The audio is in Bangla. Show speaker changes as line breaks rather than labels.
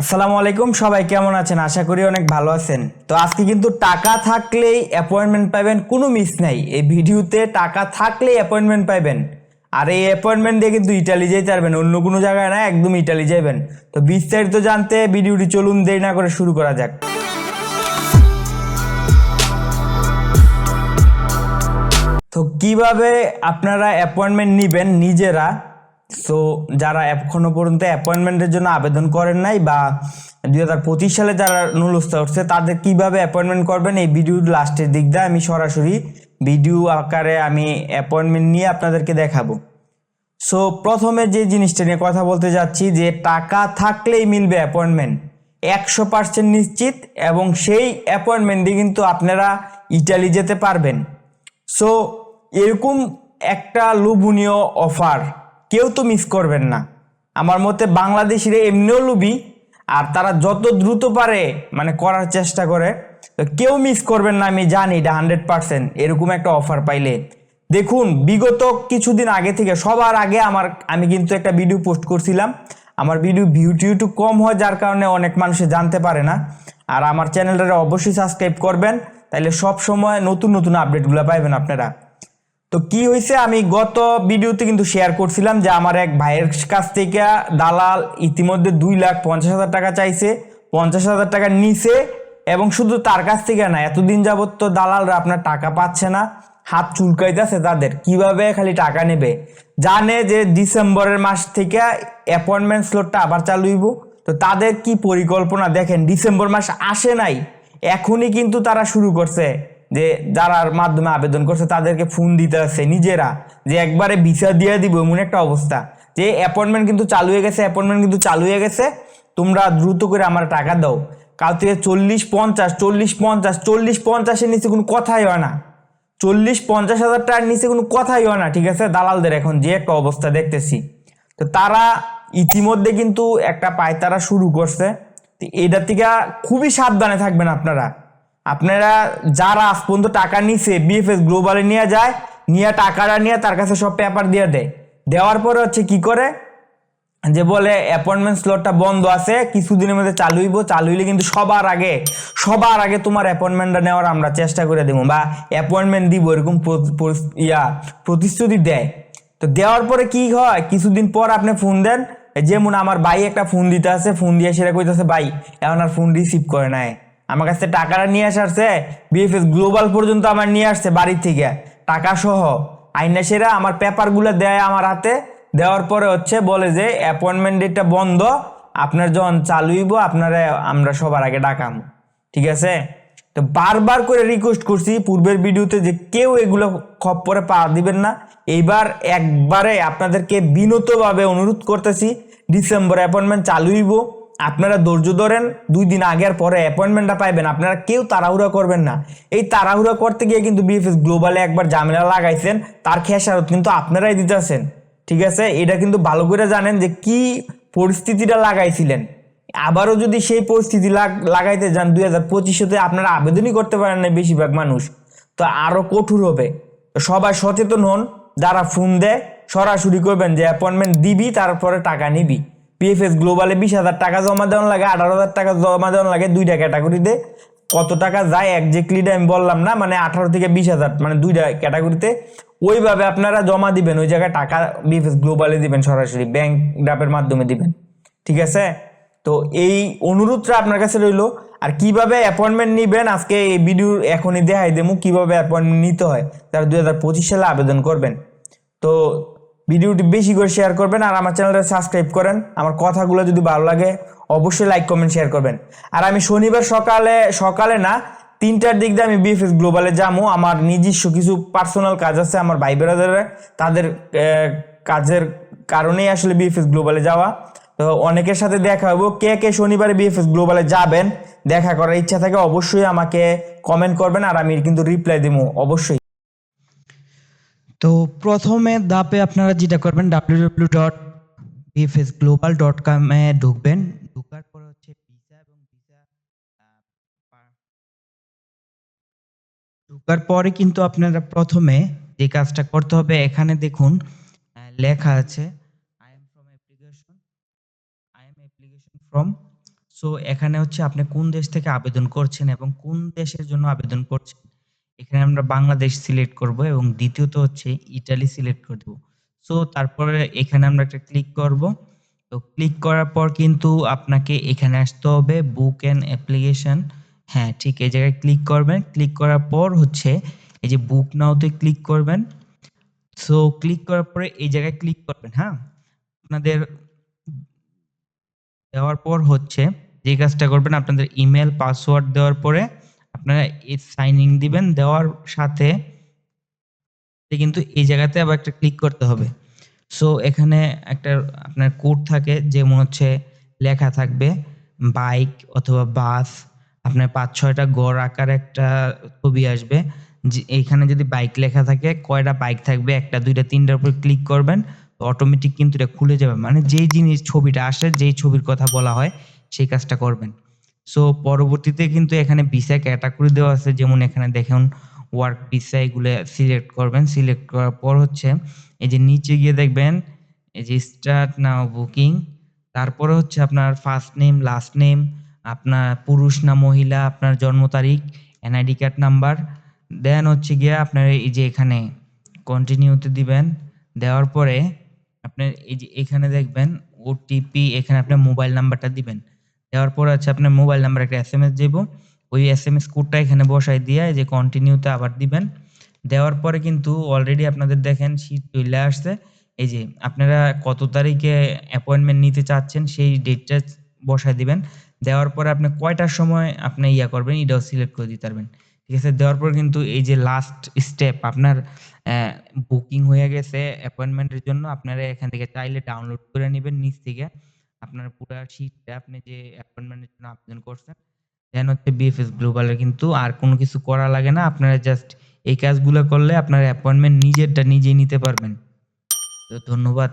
আসসালামু আলাইকুম, সবাই কেমন আছেন? আশা করি অনেক ভালো আছেন। তো আজকে কিন্তু টাকা থাকলেই অ্যাপয়েন্টমেন্ট পাবেন কোনো মিস নাই। এই ভিডিওতে টাকা থাকলেই অ্যাপয়েন্টমেন্ট পাবেন আর এই অ্যাপয়েন্টমেন্ট দিয়ে কিন্তু ইটালি যেতে পারবেন, অন্য কোনো জায়গায় না, একদম ইটালি যাবেন তো বিস্তারিত জানতে ভিডিওটি চলুন, দেরি না করে শুরু করা যাক। তো কীভাবে আপনারা অ্যাপয়েন্টমেন্ট নেবেন নিজেরা? সো যারা এখনও পর্যন্ত অ্যাপয়েন্টমেন্টের জন্য আবেদন করেন নাই বা দুই হাজার পঁচিশ সালে যারা নুলস্থা উঠছে তাদের কীভাবে অ্যাপয়েন্টমেন্ট করবেন? এই ভিডিওর লাস্টের দিক দিয়ে আমি সরাসরি ভিডিও আকারে আমি অ্যাপয়েন্টমেন্ট নিয়ে আপনাদেরকে দেখাবো। সো প্রথমে যে জিনিসটা নিয়ে কথা বলতে যাচ্ছি, যে টাকা থাকলেই মিলবে অ্যাপয়েন্টমেন্ট একশো পার্সেন্ট নিশ্চিত এবং সেই অ্যাপয়েন্টমেন্ট কিন্তু আপনারা ইটালি যেতে পারবেন। সো এরকম একটা লোভনীয় অফার কেউ তো মিস করবেন না। আমার মতে বাংলাদেশিরা এমনিও লুবি, আর তারা যত দ্রুত পারে মানে করার চেষ্টা করে, তো কেউ মিস করবেন না, আমি জানি এটা হান্ড্রেড পারসেন্ট এরকম একটা অফার পাইলে। দেখুন, বিগত কিছুদিন আগে থেকে, সবার আগে আমার, আমি কিন্তু একটা ভিডিও পোস্ট করছিলাম। আমার ভিডিও ভিউ টিউ একটু কম হয়, যার কারণে অনেক মানুষে জানতে পারে না। আর আমার চ্যানেলটা অবশ্যই সাবস্ক্রাইব করবেন তাহলে সব সময় নতুন নতুন আপডেটগুলো পাইবেন আপনারা। তো কি হয়েছে? আমি গত ভিডিওতে কিন্তু শেয়ার করছিলাম যে আমার এক ভাইয়ের কাছ থেকে দালাল ইতিমধ্যে দুই লাখ পঞ্চাশ হাজার টাকা চাইছে, পঞ্চাশ হাজার টাকা নিছে এবং শুধু তার কাছ থেকে না, এতদিন যাবত তো দালালরা আপনার টাকা পাচ্ছে না, হাত চুলকাইতেছে তাদের, কীভাবে খালি টাকা নেবে? জানে যে ডিসেম্বরের মাস থেকে অ্যাপয়েন্টমেন্ট স্লটটা আবার চালু হইব। তো তাদের কি পরিকল্পনা? দেখেন, ডিসেম্বর মাস আসে নাই, এখনই কিন্তু তারা শুরু করছে। যে যারার মাধ্যমে আবেদন করছে, তাদেরকে ফোন দিতে আছে নিজেরা, যে একবারে ভিসা দিয়ে দিব এমন একটা অবস্থা। যে অ্যাপয়েন্টমেন্ট কিন্তু চালু হয়ে গেছে অ্যাপয়েন্টমেন্ট কিন্তু চালু হয়ে গেছে, তোমরা দ্রুত করে আমার টাকা দাও। কাল থেকে চল্লিশ পঞ্চাশ চল্লিশ পঞ্চাশ, চল্লিশ পঞ্চাশের নিচে কোনো কথাই হয় না। চল্লিশ পঞ্চাশ হাজার টাকার নিচে কোনো কথাই হয় না, ঠিক আছে? দালালদের এখন যে একটা অবস্থা দেখতেছি। তো তারা ইতিমধ্যে কিন্তু একটা পায়তারা শুরু করছে। তো এটার থেকে খুবই সাবধানে থাকবেন আপনারা। আপনারা যারা আজ পর্যন্ত টাকা নিছে বিএফএস গ্লোবালে নিয়ে যায়, নিয়ে টাকাটা নিয়ে তার কাছে সব পেপার দিয়ে দেয়। দেওয়ার পরে হচ্ছে কি করে? যে বলে অ্যাপয়েন্টমেন্ট স্লটটা বন্ধ আছে, কিছুদিনের মধ্যে চালু হইব, চালু হইলে কিন্তু সবার আগে সবার আগে তোমার অ্যাপয়েন্টমেন্টটা নেওয়ার আমরা চেষ্টা করে দেবো বা অ্যাপয়েন্টমেন্ট দিব, এরকম ইয়া, প্রতিশ্রুতি দেয়। তো দেওয়ার পরে কি হয়? কিছুদিন পর আপনি ফোন দেন, যেমন আমার ভাই একটা ফোন দিতে আছে ফোন দিয়ে সেটা কইতেছে, ভাই, এখন আর ফোন রিসিভ করে নাই। আমার কাছে টাকাটা নিয়ে আসারছে বিএফএস গ্লোবাল পর্যন্ত আমার নিয়ে আসছে বাড়ির থেকে। টাকা সহ। আইনা সেরা আমার পেপারগুলো দেয় আমার হাতে। দেওয়ার পরে হচ্ছে বলে যে অ্যাপয়েন্টমেন্ট ডেটটা বন্ধ। আপনার যখন চালু হইব, আপনারা আমরা সবার আগে ডাকাম। ঠিক আছে? তো বারবার করে রিকোয়েস্ট করছি পূর্বের ভিডিওতে যে কেউ এগুলো খপ্পরে পা দিবেন না। এইবার একবারে আপনাদেরকে বিনতভাবে অনুরোধ করতেছি ডিসেম্বর অ্যাপয়েন্টমেন্ট চালু হইব। আপনারা ধৈর্য ধরেন, দুই দিন আগে আর পরে অ্যাপয়েন্টমেন্টটা পাইবেন, আপনারা কেউ তাড়াহুড়া করবেন না। এই তাড়াহুড়া করতে গিয়ে কিন্তু বিএফএস গ্লোবালে একবার ঝামেলা লাগাইছেন, তার খেসারত কিন্তু আপনারাই দিতেছেন, ঠিক আছে? এটা কিন্তু ভালো করে জানেন যে কি পরিস্থিতিটা লাগাইছিলেন। আবারও যদি সেই পরিস্থিতি লাগ- লাগাইতে যান, দুই হাজার পঁচিশতে আপনারা আবেদনই করতে পারেন না বেশিরভাগ মানুষ। তো আরও কঠোর হবে। সবাই সচেতন হন, যারা ফোন দেয়, সরাসরি করবেন যে অ্যাপয়েন্টমেন্ট দিবি, তারপরে টাকা নিবি। পিএফএস গ্লোবালে বিশ হাজার টাকা জমা দেওয়ান লাগে, আঠারো হাজার টাকা জমা দেওয়ান লাগে দুইটা ক্যাটাগরিতে কত টাকা যায় একজ্যাক্টলিটা আমি বললাম না মানে আঠারো থেকে বিশ হাজার মানে দুইটা ক্যাটাগরিতে ওইভাবে আপনারা জমা দিবেন, ওই জায়গায় টাকা বিএফএস গ্লোবালে দিবেন, সরাসরি ব্যাংক ড্রাফের মাধ্যমে দিবেন। ঠিক আছে? তো এই অনুরোধটা আপনার কাছে রইল, আর কীভাবে অ্যাপয়েন্টমেন্ট নিবেন, আজকে এই ভিডিও এখনই দেখাই দেবো, কীভাবে অ্যাপয়েন্টমেন্ট নিতে হয় তারা দুই হাজার পঁচিশ সালে আবেদন করবেন। তো ভিডিওটি বেশি করে শেয়ার করবেন আর আমার চ্যানেলটা সাবস্ক্রাইব করেন। আমার কথাগুলো যদি ভালো লাগে, অবশ্যই লাইক কমেন্ট শেয়ার করবেন। আর আমি শনিবার সকালে সকালে না, তিনটার দিক দিয়ে আমি বিএফএস গ্লোবালে যাব। আমার নিজস্ব কিছু পার্সোনাল কাজ আছে আমার ভাই বেড়াদারে তাদের কাজের কারণেই আসলে বিএফএস গ্লোবালে যাওয়া। তো অনেকের সাথে দেখা হব। কে কে শনিবারে বিএফএস গ্লোবালে যাবেন, দেখা করার ইচ্ছা থাকে অবশ্যই আমাকে কমেন্ট করবেন আর আমি কিন্তু রিপ্লাই দিব অবশ্যই। তো প্রথমে দাপে আপনারা যেটা করবেন W W dot BFS global dot কমে ঢুকবেন। ঢুকার পরে হচ্ছে ভিসা এবং ভিসা ঢুকার পরে কিন্তু আপনারা প্রথমে যে কাজটা করতে হবে, এখানে দেখুন লেখা আছে I am from application I am application from so এখানে হচ্ছে আপনি কোন দেশ থেকে আবেদন করছেন এবং কোন দেশের জন্য আবেদন করছেন। এখানে আমরা বাংলাদেশ সিলেক্ট করব এবং দ্বিতীয়ত হচ্ছে ইটালি সিলেক্ট করে দেবো। সো তারপরে এখানে আমরা একটা ক্লিক করব। তো ক্লিক করার পর কিন্তু আপনাকে এখানে আসতে হবে বুক অ্যান্ড অ্যাপ্লিকেশন হ্যাঁ ঠিক এই জায়গায় ক্লিক করবেন। ক্লিক করার পর হচ্ছে এই যে বুক নাওতে ক্লিক করবেন। সো ক্লিক করার পরে এই জায়গায় ক্লিক করবেন হ্যাঁ? আপনাদের দেওয়ার পর হচ্ছে যে কাজটা করবেন আপনাদের ইমেল পাসওয়ার্ড দেওয়ার পরে আপনারা এই সাইন ইন দিবেন, দেওয়ার সাথে কিন্তু এই জায়গাতে আবার একটা ক্লিক করতে হবে। সো এখানে একটা আপনার কোড থাকে, যেমন হচ্ছে লেখা থাকবে বাইক অথবা বাস আপনার পাঁচ, ছয়টা গড় আকার একটা ছবি আসবে। এখানে যদি বাইক লেখা থাকে, কয়টা বাইক থাকবে, একটা, দুইটা, তিনটার উপর ক্লিক করবেন অটোমেটিক কিন্তু এটা খুলে যাবে। মানে যেই জিনিস ছবিটা আসে, যেই ছবির কথা বলা হয়, সেই কাজটা করবেন। সো পরবর্তীতে কিন্তু এখানে ভিসা ক্যাটাগরি দেওয়া আছে, যেমন এখানে দেখুন ওয়ার্ক ভিসা এগুলো সিলেক্ট করবেন সিলেক্ট করার পর হচ্ছে এই যে নিচে গিয়ে দেখবেন, এই যে স্টার্ট নাও বুকিং তারপরে হচ্ছে আপনার ফার্স্ট নেম লাস্ট নেম আপনার পুরুষ না মহিলা, আপনার জন্ম তারিখ এনআইডি কার্ড নাম্বার দেন হচ্ছে গিয়ে আপনার এই যে এখানে কন্টিনিউতে দিবেন, দেওয়ার পরে আপনার এই যে এখানে দেখবেন ওটিপি এখানে আপনার মোবাইল নাম্বারটা দিবেন। দেওয়ার পর আছে আপনার মোবাইল নাম্বার একটা এস এম এস দেবো। ওই এস এম এস কোডটা এখানে বসাই দিয়ে যে কন্টিনিউতে আবার দিবেন। দেওয়ার পরে কিন্তু অলরেডি আপনাদের দেখেন শীত চলে আসছে। এই যে আপনারা কত তারিখে অ্যাপয়েন্টমেন্ট নিতে চাচ্ছেন সেই ডেটটা বসাই দিবেন। দেওয়ার পরে আপনি কয়টার সময় আপনি ইয়া করবেন, এটাও সিলেক্ট করে দিতে পারবেন। ঠিক আছে? দেওয়ার পর কিন্তু এই যে লাস্ট স্টেপ আপনার বুকিং হয়ে গেছে অ্যাপয়েন্টমেন্টের জন্য। আপনারা এখান থেকে চাইলে ডাউনলোড করে নেবেন নিচ থেকে। আপনার পুরো শিটটা আপনি যে অ্যাপয়েন্টমেন্টের জন্য আবেদন করছেন দেন হচ্ছে বিএফএস গ্লোবালের কিন্তু আর কোনো কিছু করা লাগে না। আপনারা জাস্ট এই কাজগুলো করলে আপনার অ্যাপয়েন্টমেন্ট নিজেরটা নিজেই নিতে পারবেন। তো ধন্যবাদ।